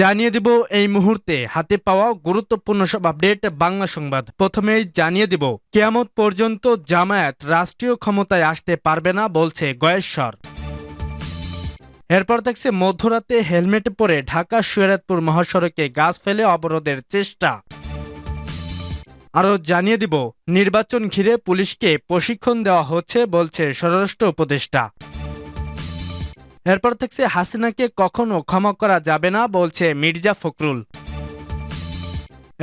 জানিয়ে দিব এই মুহূর্তে হাতে পাওয়া গুরুত্বপূর্ণ সব আপডেট বাংলা সংবাদ। প্রথমেই জানিয়ে দিব, কেয়ামত পর্যন্ত জামায়াত রাষ্ট্রীয় ক্ষমতায় আসতে পারবে না বলছে গয়েশ্বর। এরপর দেখছে, মধ্যরাতে হেলমেট পরে ঢাকা শরীয়তপুর মহাসড়কে গাছ ফেলে অবরোধের চেষ্টা। আরও জানিয়ে দিব, নির্বাচন ঘিরে পুলিশকে প্রশিক্ষণ দেওয়া হচ্ছে বলছে স্বরাষ্ট্র উপদেষ্টা। এরপর থাকছে হাসিনাকে কখনো ক্ষমা করা যাবে না, বলছে মির্জা ফখরুল।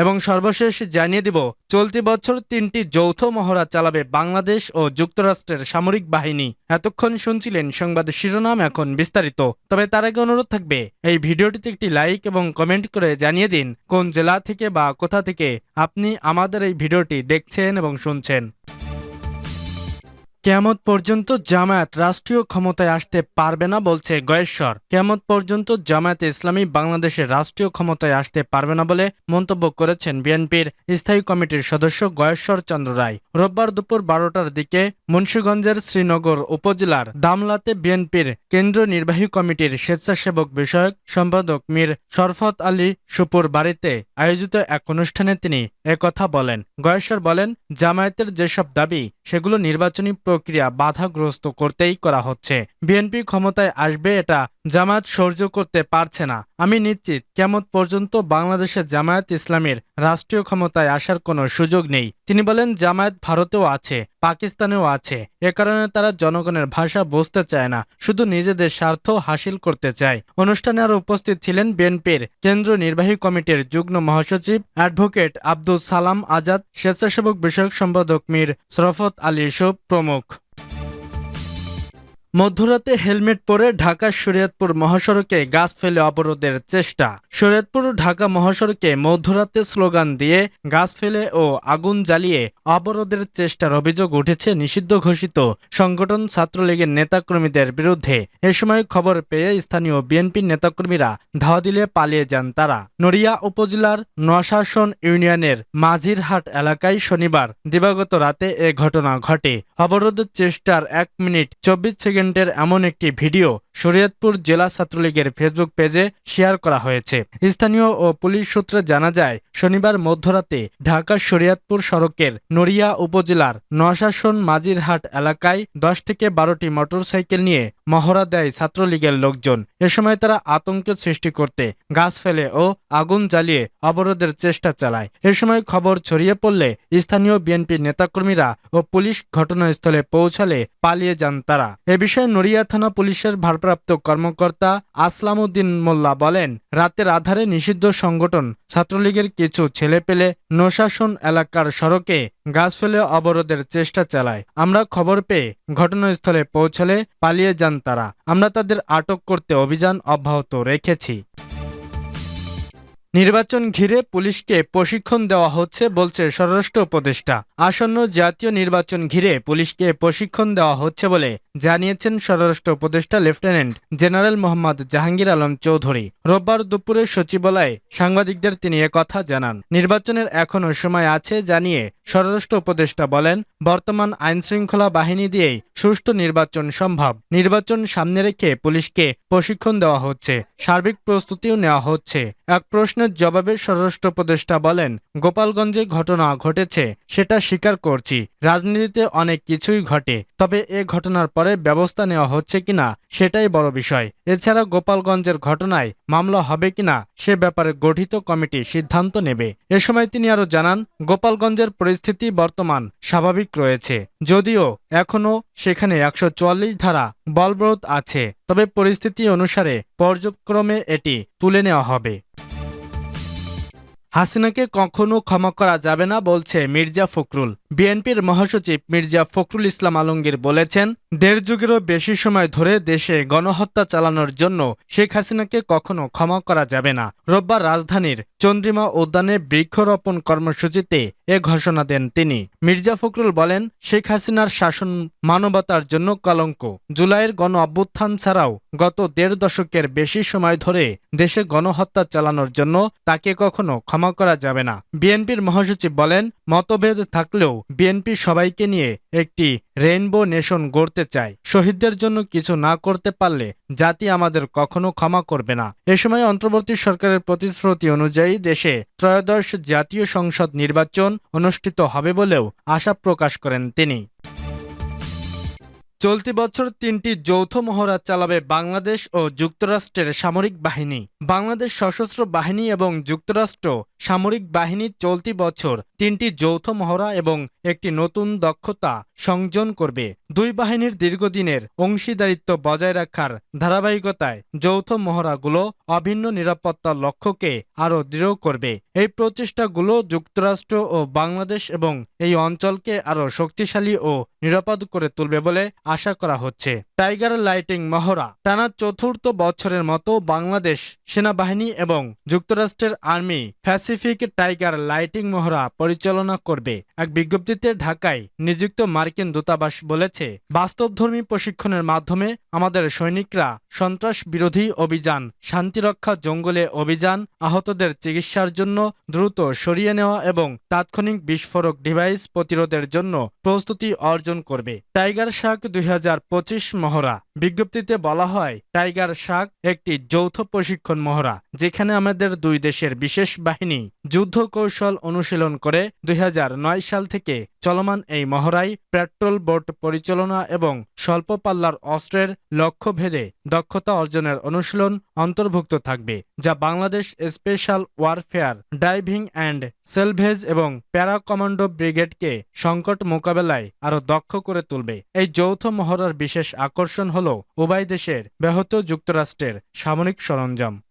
এবং সর্বশেষ জানিয়ে দিব, চলতি বছর তিনটি যৌথ মহড়া চালাবে বাংলাদেশ ও যুক্তরাষ্ট্রের সামরিক বাহিনী। এতক্ষণ শুনছিলেন সংবাদ শিরোনাম, এখন বিস্তারিত। তবে তার আগে অনুরোধ থাকবে, এই ভিডিওটিতে একটি লাইক এবং কমেন্ট করে জানিয়ে দিন, কোন জেলা থেকে বা কোথা থেকে আপনি আমাদের এই ভিডিওটি দেখছেন এবং শুনছেন। কেয়ামত পর্যন্ত জামায়াত রাষ্ট্রীয় ক্ষমতায় আসতে পারবে না বলছে গয়েশ্বর। কেয়ামত পর্যন্ত জামায়াত ইসলামী বাংলাদেশের রাষ্ট্রীয় ক্ষমতায় আসতে পারবে না বলে মন্তব্য করেছেন বিএনপির স্থায়ী কমিটির সদস্য গয়েশ্বর চন্দ্র রায়। রোববার দুপুর বারোটার দিকে মুন্সীগঞ্জের শ্রীনগর উপজেলার দামলাতে বিএনপির কেন্দ্রীয় নির্বাহী কমিটির স্বেচ্ছাসেবক বিষয়ক সম্পাদক মীর শরফত আলী সুপুর বাড়িতে আয়োজিত এক অনুষ্ঠানে তিনি একথা বলেন। গয়েশ্বর বলেন, জামায়াতের যেসব দাবি, সেগুলো নির্বাচনী প্রক্রিয়া বাধাগ্রস্ত করতেই করা হচ্ছে। বিএনপি ক্ষমতায় আসবে এটা জামায়াত সহ্য করতে পারছে না। আমি নিশ্চিত, কেমন পর্যন্ত বাংলাদেশের জামায়াত ইসলামের রাষ্ট্রীয় ক্ষমতায় আসার কোনো সুযোগ নেই। তিনি বলেন, জামায়াত ভারতেও আছে, পাকিস্তানেও আছে। এ কারণে তারা জনগণের ভাষা বুঝতে চায় না, শুধু নিজেদের স্বার্থ হাসিল করতে চায়। অনুষ্ঠানে আরও উপস্থিত ছিলেন বিএনপির কেন্দ্রীয় নির্বাহী কমিটির যুগ্ম মহাসচিব অ্যাডভোকেট আব্দুল সালাম আজাদ, স্বেচ্ছাসেবক বিষয়ক সম্পাদক মীর শরফত আলী ইসুফ প্রমুখ। মধ্যরাতে হেলমেট পরে ঢাকা শরীয়তপুর মহাসড়কে গাছ ফেলে অবরোধের চেষ্টা। শরীয়তপুর ঢাকা মহাসড়কে মধ্যরাতে স্লোগান দিয়ে গাছ ফেলে ও আগুন জ্বালিয়ে অবরোধের চেষ্টার অভিযোগ উঠেছে নিষিদ্ধ ঘোষিত সংগঠন ছাত্রলীগের নেতাকর্মীদের বিরুদ্ধে। এ সময় খবর পেয়ে স্থানীয় বিএনপির নেতাকর্মীরা ধাওয়া দিলে পালিয়ে যান তারা। নড়িয়া উপজেলার নশাসন ইউনিয়নের মাঝিরহাট এলাকায় শনিবার দিবাগত রাতে এ ঘটনা ঘটে। অবরোধের চেষ্টার এক মিনিট, চব্বিশ সেকেন্ডের এমন একটি ভিডিও শরীয়তপুর জেলা ছাত্রলীগের ফেসবুক পেজে শেয়ার করা হয়েছে। স্থানীয় ও পুলিশ সূত্রে জানা যায়, শনিবার মধ্যরাতে ঢাকা শরীয়তপুর সড়কের নড়িয়া উপজেলার নশাসন মাঝিরহাট এলাকায় দশ থেকে বারোটি মোটরসাইকেল নিয়ে মহড়া দেয় ছাত্রলীগের লোকজন। এ সময় তারা আতঙ্ক সৃষ্টি করতে গাছ ফেলে ও আগুন জ্বালিয়ে অবরোধের চেষ্টা চালায়। এ সময় খবর ছড়িয়ে পড়লে স্থানীয় বিএনপি নেতাকর্মীরা ও পুলিশ ঘটনাস্থলে পৌঁছালে পালিয়ে যান তারা। এ বিষয়ে নড়িয়া থানা পুলিশের ভারপ্রাপ্ত কর্মকর্তা আসলামউদ্দিন মোল্লা বলেন, রাতের আধারে নিষিদ্ধ সংগঠন, ছাত্রলীগের কিছু ছেলে পেলে নশাসন এলাকার সড়কে গাছ ফেলে অবরোধের চেষ্টা চালায়। আমরা খবর পেয়ে ঘটনাস্থলে পৌঁছলে পালিয়ে যান তারা। আমরা তাদের আটক করতে অভিযান অব্যাহত রেখেছি। নির্বাচন ঘিরে পুলিশকে প্রশিক্ষণ দেওয়া হচ্ছে বলছে স্বরাষ্ট্র উপদেষ্টা। আসন্ন জাতীয় নির্বাচন ঘিরে পুলিশকে প্রশিক্ষণ দেওয়া হচ্ছে বলে জানিয়েছেন স্বরাষ্ট্র উপদেষ্টা লেফটেন্যান্ট জেনারেল মোহাম্মদ জাহাঙ্গীর আলম চৌধুরী। রোববার দুপুরে সচিবালয়ে সাংবাদিকদের তিনি কথা জানান। নির্বাচনের এখনও সময় আছে জানিয়ে স্বরাষ্ট্র উপদেষ্টা বলেন, বর্তমান আইনশৃঙ্খলা বাহিনী দিয়েই সুষ্ঠু নির্বাচন সম্ভব। নির্বাচন সামনে রেখে পুলিশকে প্রশিক্ষণ দেওয়া হচ্ছে। সার্বিক প্রস্তুতিও নেওয়া হচ্ছে। এক প্রশ্নের জবাবে স্বরাষ্ট্র উপদেষ্টা বলেন, গোপালগঞ্জে ঘটনা ঘটেছে, সেটা স্বীকার করছি। রাজনীতিতে অনেক কিছুই ঘটে, তবে এ ঘটনার পরে ব্যবস্থা নেওয়া হচ্ছে কিনা, সেটাই বড় বিষয়। এছাড়া গোপালগঞ্জের ঘটনায় মামলা হবে কিনা, সে ব্যাপারে গঠিত কমিটি সিদ্ধান্ত নেবে। এ সময় তিনি আরও জানান, গোপালগঞ্জের পরিস্থিতি বর্তমান স্বাভাবিক রয়েছে। যদিও এখনও সেখানে একশো চুয়াল্লিশ ধারা বলবৎ আছে, তবে পরিস্থিতি অনুসারে পর্যক্রমে এটি তুলে নেওয়া হবে। হাসিনাকে কখনো ক্ষমা করা যাবে না বলছে মির্জা ফখরুল। বিএনপির মহাসচিব মির্জা ফখরুল ইসলাম আলমগীর বলেছেন দেড় যুগেরও বেশি সময় ধরে দেশে গণহত্যা চালানোর জন্য শেখ হাসিনাকে কখনো ক্ষমা করা যাবে না। রোববার রাজধানীর চন্দ্রিমা উদ্যানে বৃক্ষরোপণ কর্মসূচিতে এ ঘোষণা দেন তিনি। মির্জা ফখরুল বলেন, শেখ হাসিনার শাসন মানবতার জন্য কলঙ্ক। জুলাইয়ের গণ অভ্যুত্থান ছাড়াও গত দেড় দশকের বেশি সময় ধরে দেশে গণহত্যা চালানোর জন্য তাকে কখনো ক্ষমা করা যাবে না। বিএনপির মহাসচিব বলেন, মতভেদ থাকলেও বিএনপি সবাইকে নিয়ে একটি রেইনবো নেশন গড়তে বলতে চাই শহীদদের জন্য কিছু না করতে পারলে জাতি আমাদের কখনো ক্ষমা করবে না। এ সময় অন্তর্বর্তী সরকারের প্রতিশ্রুতি অনুযায়ী দেশে ত্রয়োদশ জাতীয় সংসদ নির্বাচন অনুষ্ঠিত হবে বলেও আশা প্রকাশ করেন তিনি। চলতি বছর তিনটি যৌথ মহড়া চালাবে বাংলাদেশ ও যুক্তরাষ্ট্রের সামরিক বাহিনী। বাংলাদেশ সশস্ত্র বাহিনী এবং যুক্তরাষ্ট্র সামরিক বাহিনী চলতি বছর তিনটি যৌথ মহড়া এবং একটি নতুন দক্ষতা সংযোজন করবে। দুই বাহিনীর দীর্ঘদিনের অংশীদারিত্ব বজায় রাখার ধারাবাহিকতায় যৌথ মহড়াগুলো অভিন্ন নিরাপত্তার লক্ষ্যকে আরও দৃঢ় করবে। এই প্রচেষ্টাগুলো যুক্তরাষ্ট্র ও বাংলাদেশ এবং এই অঞ্চলকে আরও শক্তিশালী ও নিরাপদ করে তুলবে বলে আশা করা হচ্ছে। টাইগার লাইটিং মহড়া টানা চতুর্থ বছরের মতো বাংলাদেশ সেনাবাহিনী এবং যুক্তরাষ্ট্রের আর্মি প্যাসিফিক টাইগার লাইটিং মহড়া পরিচালনা করবে। এক বিজ্ঞপ্তিতে ঢাকায় নিযুক্ত মার্কিন দূতাবাস বলেছে, বাস্তবধর্মী প্রশিক্ষণের মাধ্যমে আমাদের সৈনিকরা সন্ত্রাস বিরোধী অভিযান, শান্তিরক্ষা জঙ্গলে অভিযান, আহতদের চিকিৎসার জন্য দ্রুত সরিয়ে নেওয়া এবং তাৎক্ষণিক বিস্ফোরক ডিভাইস প্রতিরোধের জন্য প্রস্তুতি অর্জন করবে। টাইগার শাক দুই মহড়া বিজ্ঞপ্তিতে বলা হয়, টাইগার শাক একটি যৌথ প্রশিক্ষণ মহড়া, যেখানে আমাদের দুই দেশের বিশেষ বাহিনী যুদ্ধ কৌশল অনুশীলন করে দুই হাজার নয় সাল থেকে চলমান এই মহড়াই পেট্রোল বোট পরিচালনা এবং স্বল্প পাল্লার অস্ত্রের লক্ষ্য ভেদে দক্ষতা অর্জনের অনুশীলন অন্তর্ভুক্ত থাকবে, যা Bangladesh special warfare, diving and salvage এবং প্যারা কমান্ডো ব্রিগেডকে সংকট মোকাবেলায় আরও দক্ষ করে তুলবে। এই যৌথ মহড়ার বিশেষ আকর্ষণ হল উভয় দেশের ব্যাহত যুক্তরাষ্ট্রের সামরিক সরঞ্জাম।